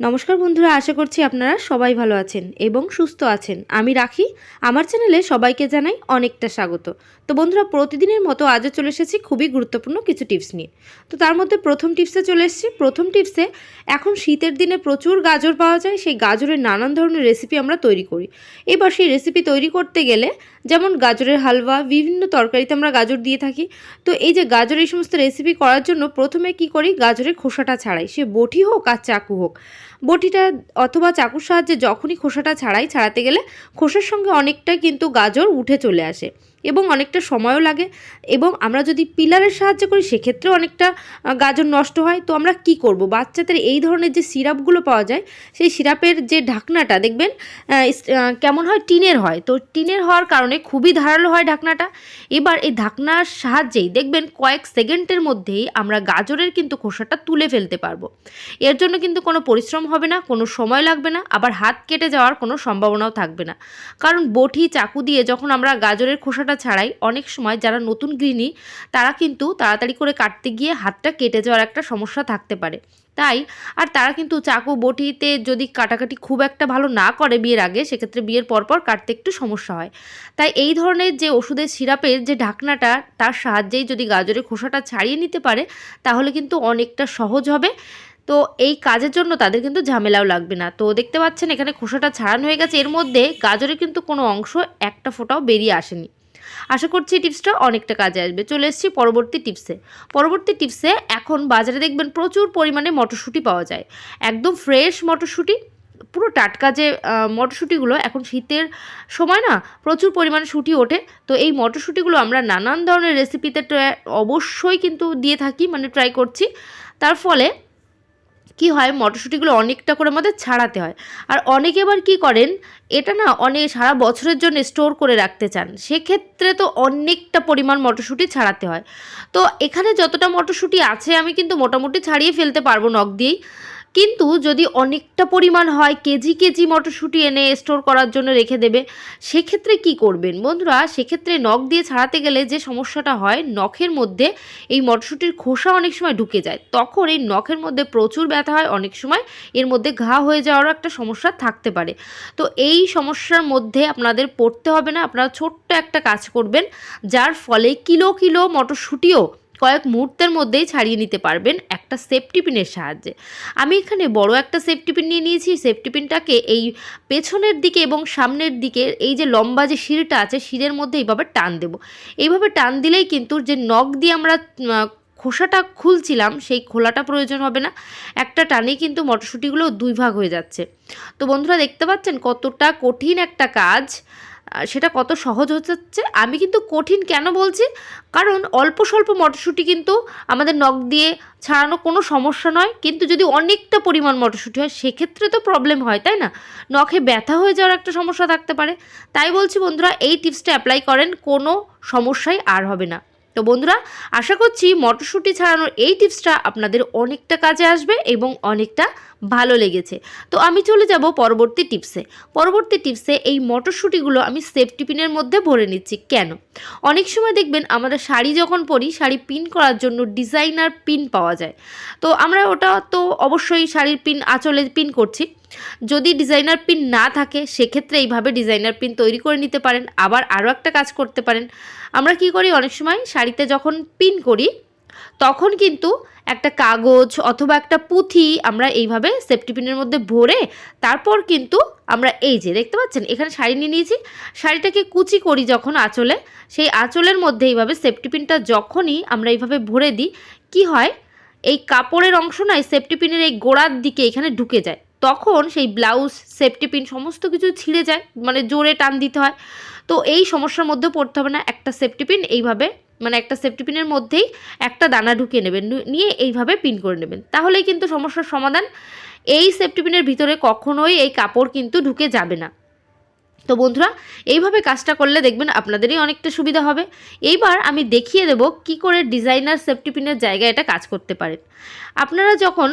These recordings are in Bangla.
নমস্কার বন্ধুরা, আশা করছি আপনারা সবাই ভালো আছেন এবং সুস্থ আছেন। আমি রাখি, আমার চ্যানেলে সবাইকে জানাই অনেকটা স্বাগত। তো বন্ধুরা, প্রতিদিনের মতো আজও চলে এসেছি খুবই গুরুত্বপূর্ণ কিছু টিপস নিয়ে। তো তার মধ্যে প্রথম টিপসে চলে এসেছি। প্রথম টিপসে, এখন শীতের দিনে প্রচুর গাজর পাওয়া যায়, সেই গাজরের নানান ধরনের রেসিপি আমরা তৈরি করি। এবার সেই রেসিপি তৈরি করতে গেলে যেমন গাজরের হালুয়া, বিভিন্ন তরকারিতে আমরা গাজর দিয়ে থাকি। তো এই যে গাজর এই সমস্ত রেসিপি করার জন্য প্রথমে কি করি? গাজরের খোসাটা ছাড়াই। সে বটি হোক আর চাকু হোক। বটিটা অথবা চাকুর সাহায্যে যখনই খোসাটা ছাড়াই, ছাড়াতে গেলে খোসার সঙ্গে অনেকটা কিন্তু গাজর উঠে চলে আসে। এবং অনেকটা সময়ও লাগে। এবং আমরা যদি পিলারের সাহায্যে করি, সেক্ষেত্রেও অনেকটা গাজর নষ্ট হয়। তো আমরা কি করব? বাচ্চাদের এই ধরনের যে সিরাপগুলো পাওয়া যায়, সেই সিরাপের যে ঢাকনাটা, দেখবেন কেমন হয়? টিনের হয়। তো টিনের হওয়ার কারণে খুবই ধারালো হয় ঢাকনাটা। এবার এই ঢাকনার সাহায্যেই দেখবেন, কয়েক সেকেন্ডের মধ্যেই আমরা গাজরের কিন্তু খোসাটা তুলে ফেলতে পারব। এর জন্য কিন্তু কোনো পরিশ্রম হবে না, কোনো সময় লাগবে না, আবার হাত কেটে যাওয়ার কোনো সম্ভাবনাও থাকবে না। কারণ বটি, চাকু দিয়ে যখন আমরা গাজরের খোসাটা ছাড়াই অনেক সময় যারা নতুন গৃহিণী, তারা কিন্তু তাড়াতাড়ি করে কাটতে গিয়ে হাতটা কেটে যাওয়ার একটা সমস্যা থাকতে পারে। তাই, আর তারা কিন্তু চাকু বটিতে যদি কাটাকাটি খুব একটা ভালো না করে বিয়ের আগে, সেক্ষেত্রে বিয়ের পরপর কাটতে একটু সমস্যা হয়। তাই এই ধরনের যে ওষুধের সিরাপের যে ঢাকনাটা, তার সাহায্যেই যদি গাজরের খোসাটা ছাড়িয়ে নিতে পারে, তাহলে কিন্তু অনেকটা সহজ হবে। তো এই কাজের জন্য তাদের কিন্তু ঝামেলাও লাগবে না। তো দেখতে পাচ্ছেন এখানে খোসাটা ছাড়ানো হয়ে গেছে। এর মধ্যে গাজরের কিন্তু কোনো অংশ একটা ফোঁটাও বেরিয়ে আসেনি। আশা করছি টিপসটা অনেকটা কাজে আসবে। চলে এসেছি পরবর্তী টিপসে পরবর্তী টিপসে এখন বাজারে দেখবেন প্রচুর পরিমাণে মটরশুঁটি পাওয়া যায়। একদম ফ্রেশ মটরশুঁটি, পুরো টাটকা যে মটরশুঁটিগুলো এখন শীতের সময় না প্রচুর পরিমাণে শুঁটি ওঠে। তো এই মটরশুঁটিগুলো আমরা নানান ধরনের রেসিপিতে অবশ্যই কিন্তু দিয়ে থাকি মানে ট্রাই করছি। তার ফলে কি হয়, মটরশুঁটিগুলো অনেকটা করে আমাদের ছাড়াতে হয়। আর অনেকে এবার কী করেন, এটা না অনেক সারা বছরের জন্য স্টোর করে রাখতে চান। সেক্ষেত্রে তো অনেকটা পরিমাণ মটরশুঁটি ছাড়াতে হয়। তো এখানে যতটা মটরশুঁটি আছে, আমি কিন্তু মোটামুটি ছাড়িয়ে ফেলতে পারব নখ দিয়েই। কিন্তু যদি অনেকটা পরিমাণ হয় কেজি কেজি মটরশুঁটি এনে স্টোর করার জন্য রেখে দেবে, সেক্ষেত্রে কি করবেন? বন্ধুরা, সেক্ষেত্রে নখ দিয়ে ছাড়াতে গেলে যে সমস্যাটা হয়, নখের মধ্যে এই মটরশুঁটির খোসা অনেক সময় ঢুকে যায়। তখন এই নখের মধ্যে প্রচুর ব্যথা হয়, অনেক সময় এর মধ্যে ঘা হয়ে যাওয়ারও একটা সমস্যা থাকতে পারে। তো এই সমস্যার মধ্যে আপনাদের পড়তে হবে না, আপনারা ছোট্ট একটা কাজ করবেন, যার ফলে কিলো কিলো মটরশুঁটিও কয়েক মুহূর্তের মধ্যেই ছাড়িয়ে নিতে পারবেন একটা সেফটি পিনের সাহায্যে। আমি এখানে বড় একটা সেফটি পিন নিয়ে নিয়েছি। সেফটি পিনটাকে এই পেছনের দিকে এবং সামনের দিকে এই যে লম্বা যে শিরটা আছে শিরের মধ্যে এইভাবে টান দেব। এইভাবে টান দিলেই কিন্তু যে নখ দিয়ে আমরা খোসাটা খুলছিলাম, সেই খোলাটা প্রয়োজন হবে না। একটা টানেই কিন্তু মটরশুঁটিগুলো দুই ভাগ হয়ে যাচ্ছে। তো বন্ধুরা, দেখতে পাচ্ছেন কতটা কঠিন একটা কাজ। সেটা কত সহজ হচ্ছে আমি কিন্তু কঠিন কেন বলছি? কারণ অল্প স্বল্প মটরশুঁটি কিন্তু আমাদের নখ দিয়ে ছাড়ানো কোনো সমস্যা নয়। কিন্তু যদি অনেকটা পরিমাণ মটরশুঁটি হয়, সেক্ষেত্রে তো প্রবলেম হয়, তাই না? নখে ব্যথা হয়ে যাওয়ার একটা সমস্যা থাকতে পারে। তাই বলছি বন্ধুরা, এই টিপসটা অ্যাপ্লাই করেন, কোনো সমস্যাই আর হবে না। তো বন্ধুরা, আশা করছি মটরশুঁটি ছাড়ানোর এই টিপসটা আপনাদের অনেকটা কাজে আসবে এবং অনেকটা ভালো লেগেছে। তো আমি চলে যাব পরবর্তী টিপসে। পরবর্তী টিপসে এই মটরশুঁটিগুলো আমি সেফটি পিনের মধ্যে ভরে নিচ্ছি। কেন? অনেক সময় দেখবেন আমরা শাড়ি যখন পরি, শাড়ি পিন করার জন্য ডিজাইনার পিন পাওয়া যায়। তো আমরা ওটা তো অবশ্যই শাড়ির পিন আঁচলে পিন করছি। যদি ডিজাইনার পিন না থাকে, সেক্ষেত্রে এইভাবে ডিজাইনার পিন তৈরি করে নিতে পারেন। আবার আরও একটা কাজ করতে পারেন। আমরা কি করি অনেক সময় শাড়িতে যখন পিন করি, তখন কিন্তু একটা কাগজ অথবা একটা পুঁথি আমরা এইভাবে সেফটি পিনের মধ্যে ভরে তারপর কিন্তু আমরা এই যে দেখতে পাচ্ছেন, এখানে শাড়ি নিয়ে নিয়েছি। শাড়িটাকে কুচি করি যখন আঁচলে, সেই আঁচলের মধ্যে এইভাবে সেফটি পিনটা যখনই আমরা এইভাবে ভরে দিই, কি হয়? এই কাপড়ের অংশ নয় সেফটি পিনের এই গোড়ার দিকে এখানে ঢুকে যায়। তখন সেই ব্লাউজ, সেফটি পিন সমস্ত কিছু ছিঁড়ে যায় মানে জোরে টান দিতে হয়। তো এই সমস্যার মধ্যে পড়তে হবে না, একটা সেফটি পিন এইভাবে মানে একটা সেফটি পিনের মধ্যেই একটা দানা ঢুকিয়ে নেবেন নিয়ে এইভাবে পিন করে নেবেন। তাহলেই কিন্তু সমস্যার সমাধান। এই সেফটি পিনের ভিতরে কখনোই এই কাপড় কিন্তু ঢুকে যাবে না। তো বন্ধুরা, এইভাবে কাজটা করলে দেখবেন আপনাদেরই অনেকটা সুবিধা হবে। এইবার আমি দেখিয়ে দেব কি করে ডিজাইনার সেফটি পিনের জায়গায় এটা কাজ করতে পারেন। আপনারা যখন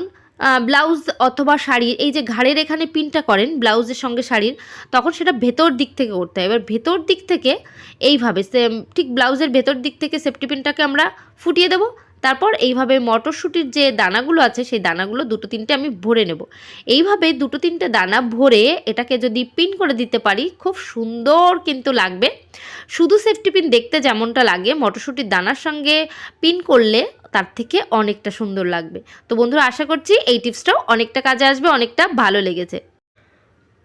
ব্লাউজ অথবা শাড়ির এই যে ঘাড়ের এখানে পিনটা করেন ব্লাউজের সঙ্গে শাড়ির, তখন সেটা ভেতর দিক থেকে করতে হয়। এবার ভেতর দিক থেকে এইভাবে সেম ঠিক ব্লাউজের ভেতর দিক থেকে সেফটি পিনটাকে আমরা ফুটিয়ে দেবো। তারপর এইভাবে মটরশুঁটির যে দানাগুলো আছে, সেই দানাগুলো দুটো তিনটে আমি ভরে নেব। এইভাবে দুটো তিনটে দানা ভরে এটাকে যদি পিন করে দিতে পারি, খুব সুন্দর কিন্তু লাগবে। শুধু সেফটি পিন দেখতে যেমনটা লাগে, মটরশুঁটির দানার সঙ্গে পিন করলে তার থেকে অনেকটা সুন্দর লাগবে। তো বন্ধুরা, আশা করছি এই টিপসটাও অনেকটা কাজে আসবে, অনেকটা ভালো লেগেছে।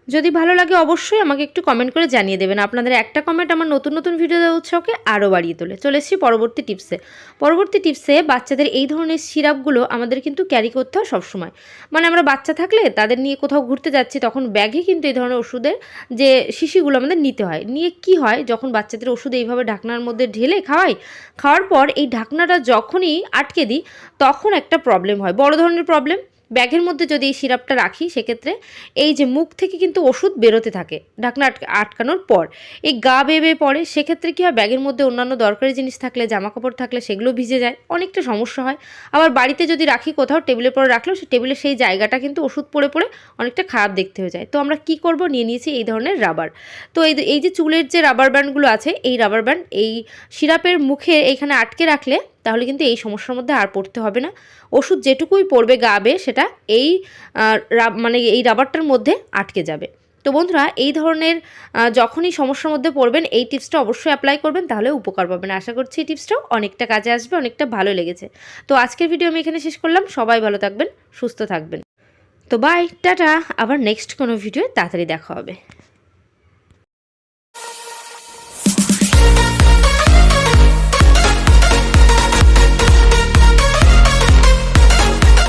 যদি ভালো লাগে অবশ্যই আমাকে একটু কমেন্ট করে জানিয়ে দেবেন। আপনাদের একটা কমেন্ট আমার নতুন নতুন ভিডিও দেওয়া উৎসবকে আরও বাড়িয়ে তোলে। চলে এসেছি পরবর্তী টিপসে পরবর্তী টিপসে বাচ্চাদের এই ধরনের সিরাপগুলো আমাদের কিন্তু ক্যারি করতে হয় সবসময়। মানে আমরা বাচ্চা থাকলে তাদের নিয়ে কোথাও ঘুরতে যাচ্ছি, তখন ব্যাগে কিন্তু এই ধরনের ওষুধের যে শিশিগুলো আমাদের নিতে হয়। নিয়ে কি হয়, যখন বাচ্চাদের ওষুধ এইভাবে ঢাকনার মধ্যে ঢেলে খাওয়াই, খাওয়ার পর এই ঢাকনাটা যখনই আটকে দিই, তখন একটা প্রবলেম হয়। বড় ধরনের প্রবলেম ব্যাগের মধ্যে যদি এই সিরাপটা রাখি, সেক্ষেত্রে এই যে মুখ থেকে কিন্তু ওষুধ বেরোতে থাকে, ঢাকনা আটকা- আটকানোর পর। এই গা বেয়ে বেয়ে পড়ে, সেক্ষেত্রে কী হয়, ব্যাগের মধ্যে অন্যান্য দরকারি জিনিস থাকলে জামা কাপড় থাকলে, সেগুলো ভিজে যায়, অনেকটা সমস্যা হয়। আবার বাড়িতে যদি রাখি, কোথাও টেবিলের পরে রাখলেও সেই টেবিলের সেই জায়গাটা কিন্তু ওষুধ পড়ে পড়ে অনেকটা খারাপ দেখতে হয়ে যায়। তো আমরা কি করব? নিয়ে নিয়েছি এই ধরনের রাবার। তো এই এই যে চুলের যে রাবার ব্যান্ডগুলো আছে, এই রাবার ব্যান্ড, এই সিরাপের মুখে এইখানে আটকে রাখলে তাহলে কিন্তু এই সমস্যার মধ্যে আর পড়তে হবে না। ওষুধ যেটুকুই পড়বে গাবে, সেটা এই মানে এই রাবারটার মধ্যে আটকে যাবে। তো বন্ধুরা, এই ধরনের যখনই সমস্যার মধ্যে পড়বেন, এই টিপসটা অবশ্যই অ্যাপ্লাই করবেন, তাহলে উপকার পাবেন। আশা করছি এই টিপসটাও অনেকটা কাজে আসবে, অনেকটা ভালো লেগেছে। তো আজকের ভিডিও আমি এখানে শেষ করলাম। সবাই ভালো থাকবেন, সুস্থ থাকবেন। তো বাই টাটা। আবার নেক্সট কোনো ভিডিও তাড়াতাড়ি দেখা হবে।